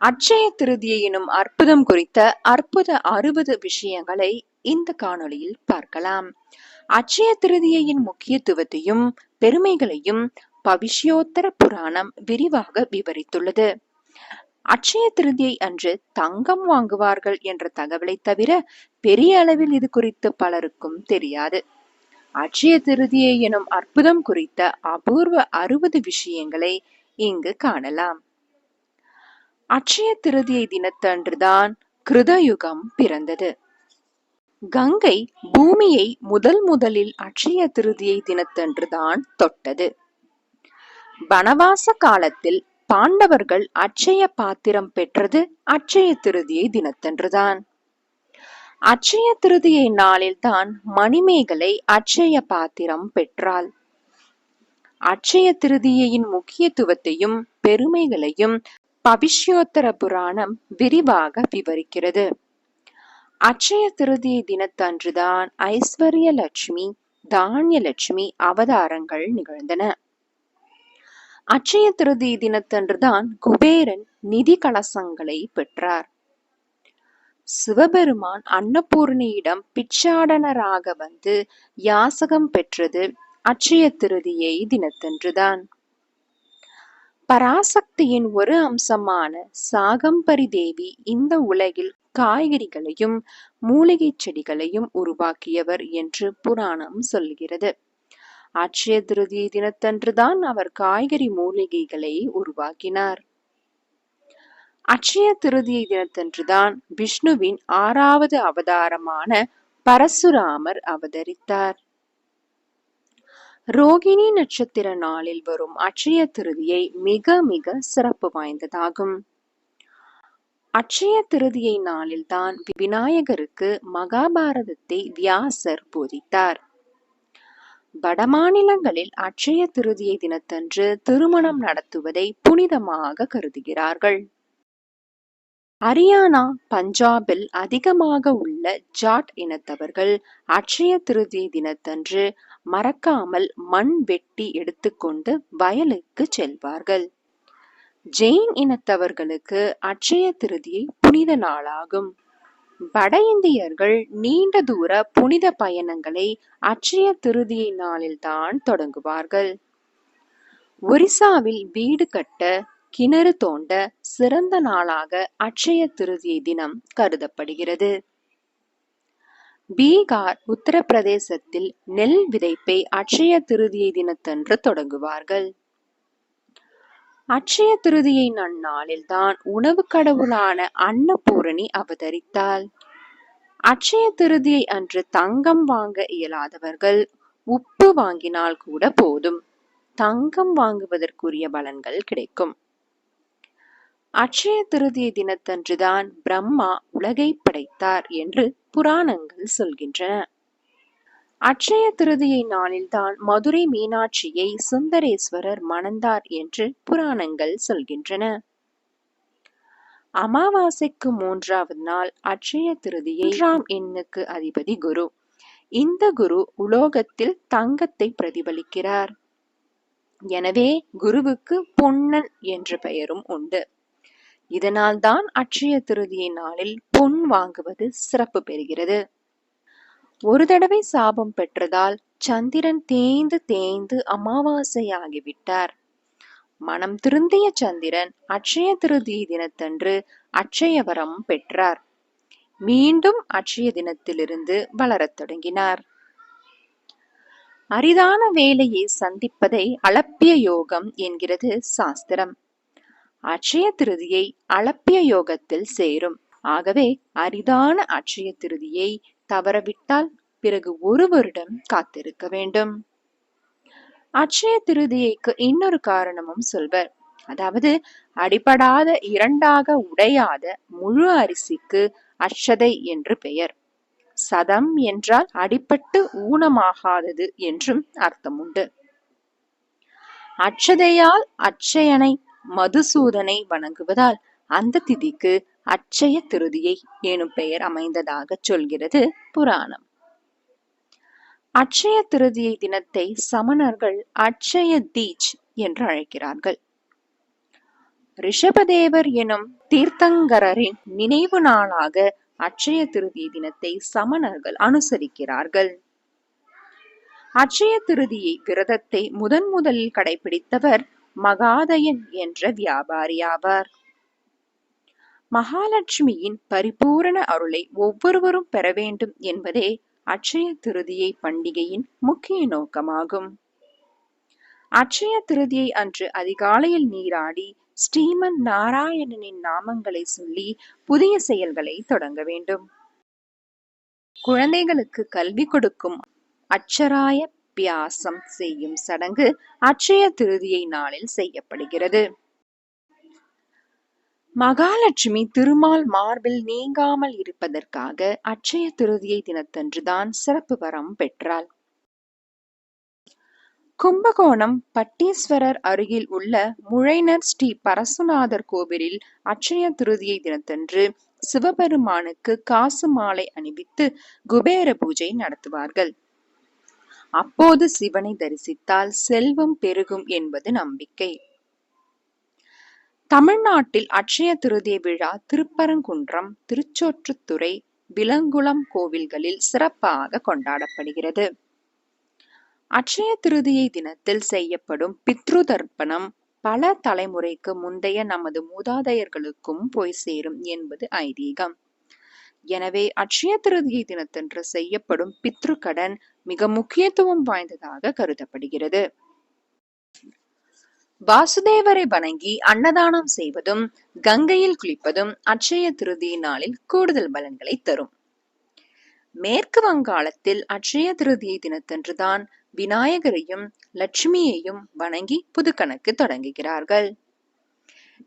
அட்சய திருதியை எனும் அற்புதம் குறித்த அற்புத அறுபது விஷயங்களை இந்த காணொளியில் பார்க்கலாம். அட்சய திருதியையின் முக்கியத்துவத்தையும் பெருமைகளையும் பவிஷ்யோத்தர புராணம் விரிவாக விவரித்துள்ளது. அட்சய திருதியை அன்று தங்கம் வாங்குவார்கள் என்ற தகவலை தவிர பெரிய அளவில் இது குறித்து பலருக்கும் தெரியாது. அட்சய திருதியை எனும் அற்புதம் குறித்த அபூர்வ அறுபது விஷயங்களை இங்கு காணலாம். அட்சய திருதியை தினத்தன்றுதான் கிருதயுகம் பிறந்தது. கங்கை பூமியை முதல் முதலில் அட்சய திருதியை தினத்தன்றுதான் தொட்டது. வனவாச காலத்தில் பாண்டவர்கள் அட்சய பாத்திரம் பெற்றது அட்சய திருதியை தினத்தன்றுதான். அட்சய திருதியை நாளில்தான் மணிமேகலை அட்சய பாத்திரம் பெற்றாள். அட்சய திருதியையின் முக்கியத்துவத்தையும் பெருமைகளையும் பவிஷ்யோத்தர புராணம் விரிவாக விவரிக்கிறது. அட்சய திருதி தினத்தன்றுதான் ஐஸ்வர்ய லட்சுமி தானிய லட்சுமி அவதாரங்கள் நிகழ்ந்தன. அட்சய திருதி தினத்தன்றுதான் குபேரன் நிதி கலசங்களை பெற்றார். சிவபெருமான் அன்னபூர்ணியிடம் பிச்சாடனராக வந்து யாசகம் பெற்றது அட்சய திருதியை தினத்தன்றுதான். பராசக்தியின் ஒரு அம்சமான சாகம்பரி தேவி இந்த உலகில் காய்கறிகளையும் மூலிகை செடிகளையும் உருவாக்கியவர் என்று புராணம் சொல்கிறது. அட்சய திருதி தினத்தன்றுதான் அவர் காய்கறி மூலிகைகளை உருவாக்கினார். அட்சய திருதியை தினத்தன்றுதான் விஷ்ணுவின் ஆறாவது அவதாரமான பரசுராமர் அவதரித்தார். ரோகிணி நட்சத்திர நாளில் வரும் அட்சய திருதியை மிக மிக சிறப்பு வாய்ந்ததாகும். அட்சய திருதியை நாளில்தான் விநாயகருக்கு மகாபாரதத்தை வியாசர் போதித்தார். வடமாநிலங்களில் அட்சய திருதியை தினத்தன்று திருமணம் நடத்துவதை புனிதமாக கருதுகிறார்கள். ஹரியானா பஞ்சாபில் அதிகமாக உள்ள ஜாட் இனத்தவர்கள் அட்சய திருதி தினத்தன்று மறக்காமல் மண் வெட்டி எடுத்துக்கொண்டு வயலுக்கு செல்வார்கள். ஜெயின் இனத்தவர்களுக்கு அட்சய திருதியை புனித நாளாகும். வட இந்தியர்கள் நீண்ட தூர புனித பயணங்களை அட்சய திருதியை நாளில்தான் தொடங்குவார்கள். ஒரிசாவில் வீடு கட்ட கிணறு தோண்ட சிறந்த நாளாக அட்சய திருதியை தினம் கருதப்படுகிறது. பீகார் உத்தரப்பிரதேசத்தில் நெல் விதைப்பை அட்சய திருதியை தினத்தன்று தொடங்குவார்கள். அட்சய திருதியை நன்னாளில் தான் உணவு கடவுளான அன்னபூரணி அவதரித்தாள். அட்சய திருதியை அன்று தங்கம் வாங்க இயலாதவர்கள் உப்பு வாங்கினால் கூட போதும். தங்கம் வாங்குவதற்குரிய பலன்கள் கிடைக்கும். அட்சய திருதிய தினத்தன்றுதான் பிரம்மா உலகை படைத்தார் என்று புராணங்கள் சொல்கின்றன. அட்சய திருதியை நாளில்தான் மதுரை மீனாட்சியை சுந்தரேஸ்வரர் மணந்தார் என்று புராணங்கள் சொல்கின்றன. அமாவாசைக்கு மூன்றாவது நாள் அட்சய திருதியை எண்ணுக்கு அதிபதி குரு. இந்த குரு உலோகத்தில் தங்கத்தை பிரதிபலிக்கிறார். எனவே குருவுக்கு பொன்னன் என்ற பெயரும் உண்டு. இதனால்தான் அட்சய திருதியை நாளில் பொன் வாங்குவது சிறப்பு பெறுகிறது. ஒரு தடவை சாபம் பெற்றதால் சந்திரன் தேய்ந்து தேய்ந்து அமாவாசையாகிவிட்டார். மனம் திருந்திய சந்திரன் அட்சய திருதி தினத்தன்று அட்சயவரம் பெற்றார். மீண்டும் அட்சய தினத்திலிருந்து வளரத் தொடங்கினார். அரிதான வேலையை சந்திப்பதை அளப்பிய யோகம் என்கிறது சாஸ்திரம். அட்சய திருதியை அளப்பிய யோகத்தில் சேரும். ஆகவே அரிதான அட்சய திருதியை தவறவிட்டால் பிறகு ஒரு வருடம் காத்திருக்க வேண்டும். அட்சய திருதியைக்கு இன்னொரு காரணமும் சொல்வர். அதாவது அடிபடாத இரண்டாக உடையாத முழு அரிசிக்கு அட்சதை என்று பெயர். சதம் என்றால் அடிபட்டு ஊனமாகாதது என்றும் அர்த்தம் உண்டு அட்சதையால் அச்சயனை மதுசூதனை வணங்குவதால் அந்த திதிக்கு அச்சய திருதியை எனும் பெயர் அமைந்ததாக சொல்கிறது புராணம். அட்சய திருதியை தினத்தை சமணர்கள் அட்சய தீச் என்று அழைக்கிறார்கள். ரிஷபதேவர் எனும் தீர்த்தங்கரரின் நினைவு நாளாக அட்சய திருதி தினத்தை சமணர்கள் அனுசரிக்கிறார்கள். அட்சய திருதியை விரதத்தை முதன் முதலில் கடைபிடித்தவர் மகாதயன் என்ற வியாபாரி ஆவார் மகாலட்சுமியின் பரிபூரண அருளை ஒவ்வொருவரும் பெற வேண்டும் என்பதே அட்சய திருதியை பண்டிகையின் முக்கிய நோக்கமாகும். அட்சய திருதியை அன்று அதிகாலையில் நீராடி ஸ்ரீமன் நாராயணனின் நாமங்களை சொல்லி புதிய செயல்களை தொடங்க வேண்டும். குழந்தைகளுக்கு கல்வி கொடுக்கும் அச்சராய அபியாசம் செய்யும் சடங்கு அட்சய திருதியை நாளில் செய்யப்படுகிறது. மகாலட்சுமி திருமால் மார்பில் நீங்காமல் இருப்பதற்காக அட்சய திருதியை தினத்தன்றுதான் சிறப்பு வரம் பெற்றாள். கும்பகோணம் பட்டீஸ்வரர் அருகில் உள்ள முழைனர் ஸ்ரீ பரசுநாதர் கோவிலில் அட்சய திருதியை தினத்தன்று சிவபெருமானுக்கு காசு மாலை அணிவித்து குபேர பூஜை நடத்துவார்கள். அப்போது சிவனை தரிசித்தால் செல்வம் பெருகும் என்பது நம்பிக்கை. தமிழ்நாட்டில் அட்சய திருதிய விழா திருப்பரங்குன்றம் திருச்சோற்றுத்துறை விலங்குளம் கோவில்களில் சிறப்பாக கொண்டாடப்படுகிறது. அட்சய திருதியை தினத்தில் செய்யப்படும் பித்ரு தர்ப்பணம் பல தலைமுறைக்கு முந்தைய நமது மூதாதையர்களுக்கும் போய் சேரும் என்பது ஐதீகம். எனவே அட்சய திருதியை தினத்தன்று செய்யப்படும் பித்ரு கடன் மிக முக்கியத்துவம் வாய்ந்ததாக கருதப்படுகிறது. வாசுதேவரை வணங்கி அன்னதானம் செய்வதும் கங்கையில் குளிப்பதும் அட்சய திருதி நாளில் கூடுதல் பலன்களை தரும். மேற்கு வங்காளத்தில் அட்சய திருதியை தினத்தன்றுதான் விநாயகரையும் லட்சுமியையும் வணங்கி புது கணக்கு தொடங்குகிறார்கள்.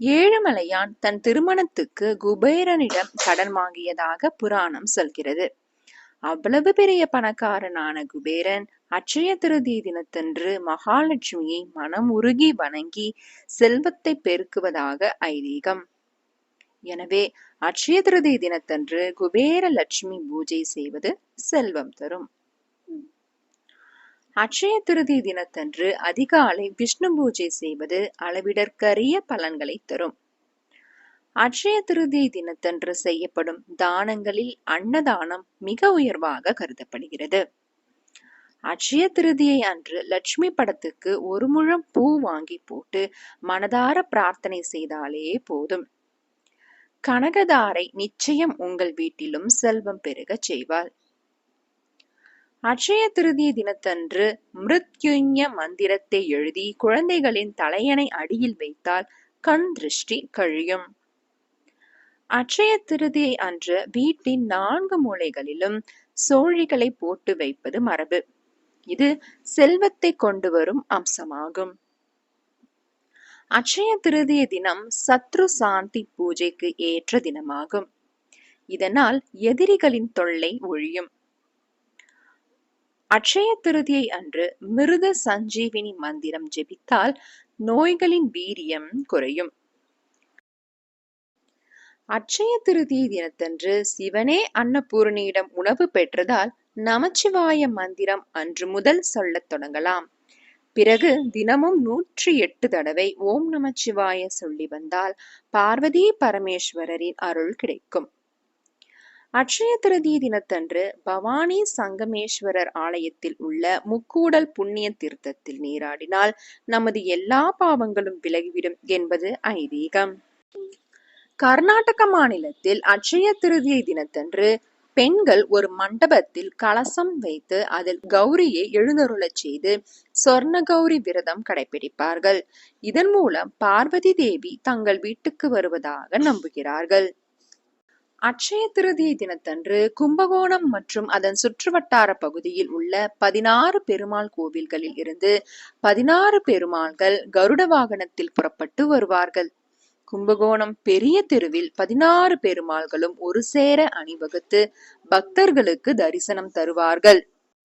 ஏழுமலையான் தன் திருமணத்துக்கு குபேரனிடம் கடன் வாங்கியதாக புராணம் சொல்கிறது. அவ்வளவு பெரிய பணக்காரனான குபேரன் அட்சய திருதி தினத்தன்று மகாலட்சுமியை மனம் உருகி வணங்கி செல்வத்தை பெருக்குவதாக ஐதீகம். எனவே அட்சய திருதி தினத்தன்று குபேர லட்சுமி பூஜை செய்வது செல்வம் தரும். அட்சய திருதி தினத்தன்று அதிகாலை விஷ்ணு பூஜை செய்வது அளவிடற்கரிய பலன்களை தரும். அட்சய திருதி தினத்தன்று செய்யப்படும் தானங்களில் அன்னதானம் மிக உயர்வாக கருதப்படுகிறது. அட்சய திருதியை அன்று லட்சுமி படத்துக்கு ஒரு முழம் பூ வாங்கி போட்டு மனதார பிரார்த்தனை செய்தாலே போதும். கனகதாரை நிச்சயம் உங்கள் வீட்டிலும் செல்வம் பெருக செய்வாள். அட்சய திருதிய தினத்தன்று மிருத்யுஞ்ச மந்திரத்தை எழுதி குழந்தைகளின் தலையணை அடியில் வைத்தால் கண் திருஷ்டி கழியும். அட்சய திருதியை அன்று வீட்டின் நான்கு மூலைகளிலும் சோழிகளை போட்டு வைப்பது மரபு. இது செல்வத்தை கொண்டு வரும் அம்சமாகும். அட்சய திருதிய தினம் சத்ரு சாந்தி பூஜைக்கு ஏற்ற தினமாகும். இதனால் எதிரிகளின் தொல்லை ஒழியும். அட்சய திருதியை அன்று மிருத சஞ்சீவினி மந்திரம் ஜெபித்தால் நோய்களின் வீரியம் குறையும். அட்சய திருதி தினத்தன்று சிவனே அன்னபூரணியிடம் உணவு பெற்றதால் நமச்சிவாய மந்திரம் அன்று முதல் சொல்லத் தொடங்கலாம். பிறகு தினமும் நூற்றி எட்டு தடவை ஓம் நமச்சிவாய சொல்லி வந்தால் பார்வதி பரமேஸ்வரரின் அருள் கிடைக்கும். அட்சய திருதி தினத்தன்று பவானி சங்கமேஸ்வரர் ஆலயத்தில் உள்ள முக்கூடல் புண்ணிய தீர்த்தத்தில் நீராடினால் நமது எல்லா பாவங்களும் விலகிவிடும் என்பது ஐதீகம். கர்நாடக மாநிலத்தில் அட்சய திருதியை தினத்தன்று பெண்கள் ஒரு மண்டபத்தில் கலசம் வைத்து அதில் கௌரியை எழுந்தருளச் செய்து சொர்ண கௌரி விரதம் கடைபிடிப்பார்கள். இதன் மூலம் பார்வதி தேவி தங்கள் வீட்டுக்கு வருவதாக நம்புகிறார்கள். அட்சய திருதியை தினத்தன்று கும்பகோணம் மற்றும் அதன் சுற்றுவட்டார பகுதியில் உள்ள பதினாறு பெருமாள் கோவில்களில் இருந்து பதினாறு பெருமாள்கள் கருட வாகனத்தில் புறப்பட்டு வருவார்கள். கும்பகோணம் பெரிய தெருவில் பதினாறு பெருமாள்களும் ஒரு சேர அணிவகுத்து பக்தர்களுக்கு தரிசனம் தருவார்கள்.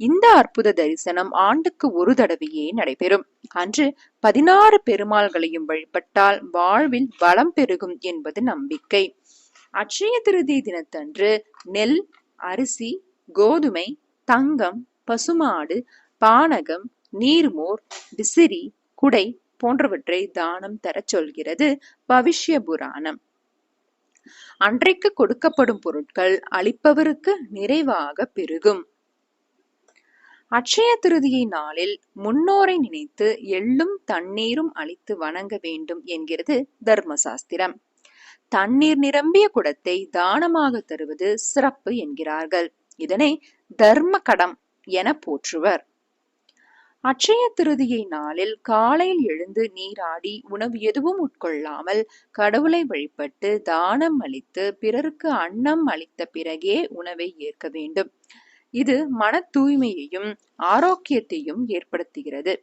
இந்த அற்புத தரிசனம் ஆண்டுக்கு ஒரு தடவையே நடைபெறும். அன்று பதினாறு பெருமாள்களையும் வழிபட்டால் வாழ்வில் வளம் பெருகும் என்பது நம்பிக்கை. அட்சய திருதி தினத்தன்று நெல் அரிசி கோதுமை தங்கம் பசுமாடு பானகம் நீர்மோர் விசிறி குடை போன்றவற்றை தானம் தரச் சொல்கிறது பவிஷ்ய புராணம். அன்றைக்கு கொடுக்கப்படும் பொருட்கள் அளிப்பவருக்கு நிறைவாக பெருகும். அட்சய திருதியை நாளில் முன்னோரை நினைத்து எள்ளும் தண்ணீரும் அளித்து வணங்க வேண்டும் என்கிறது தர்மசாஸ்திரம். தண்ணீர் நிரம்பிய குடத்தை தானமாக தருவது சிறப்பு என்கிறார்கள். இதனை தர்ம கடம் என போற்றுவர். அட்சய திருதியை நாளில் காலையில் எழுந்து நீராடி உணவு எதுவும் உட்கொள்ளாமல் கடவுளை வழிபட்டு தானம் அளித்து பிறருக்கு அன்னம் அளித்த பிறகே உணவை ஏற்க வேண்டும். இது மன தூய்மையையும் ஆரோக்கியத்தையும் ஏற்படுத்துகிறது.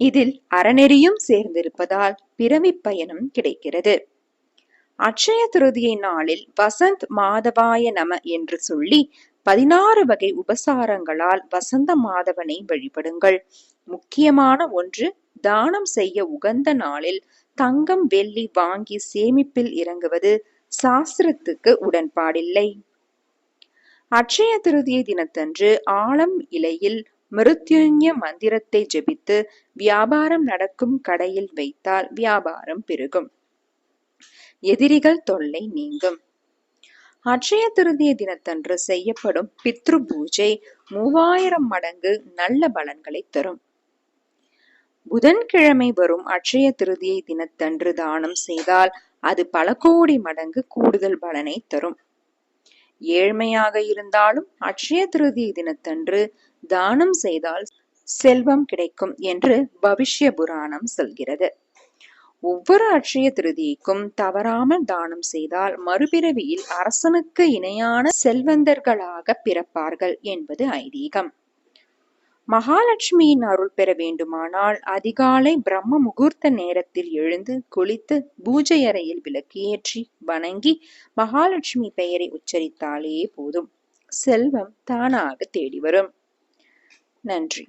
இதில் அறநெறியும் சேர்ந்திருப்பதால் பிறவி பயனும் கிடைக்கிறது. அட்சய திருதியை நாளில் வசந்த் மாதவாய நம என்று சொல்லி பதினாறு வகை உபசாரங்களால் வசந்த மாதவனை வழிபடுங்கள். முக்கியமான ஒன்று தானம் செய்ய உகந்த நாளில் தங்கம் வெள்ளி வாங்கி சேமிப்பில் இறங்குவது சாஸ்திரத்துக்கு உடன்பாடில்லை. அட்சய திருதியை தினத்தன்று ஆழம் இலையில் மிருத்யுஞ்ச மந்திரத்தை ஜெபித்து வியாபாரம் நடக்கும் கடையில் வைத்தால் வியாபாரம் பெருகும். எதிரிகள் தொல்லை நீங்கும். அட்சய திருதிய தினத்தன்று செய்யப்படும் பித்ரு பூஜை மூவாயிரம் மடங்கு நல்ல பலன்களை தரும். புதன்கிழமை வரும் அட்சய திருதியை தினத்தன்று தானம் செய்தால் அது பல கோடி மடங்கு கூடுதல் பலனை தரும். ஏழ்மையாக இருந்தாலும் அட்சய திருதியை தினத்தன்று தானம் செய்தால் செல்வம் கிடைக்கும் என்று பவிஷ்ய புராணம் சொல்கிறது. ஒவ்வொரு அட்சய திருதிக்கும் தவறாமல் தானம் செய்தால் மறுபிறவியில் அரசனுக்கு இணையான செல்வந்தர்களாக பிறப்பார்கள் என்பது ஐதீகம். மகாலட்சுமியின் அருள் பெற வேண்டுமானால் அதிகாலை பிரம்ம முகூர்த்த நேரத்தில் எழுந்து குளித்து பூஜை அறையில் விளக்கியேற்றி வணங்கி மகாலட்சுமி பெயரை உச்சரித்தாலே போதும். செல்வம் தானாக தேடி வரும். நன்றி.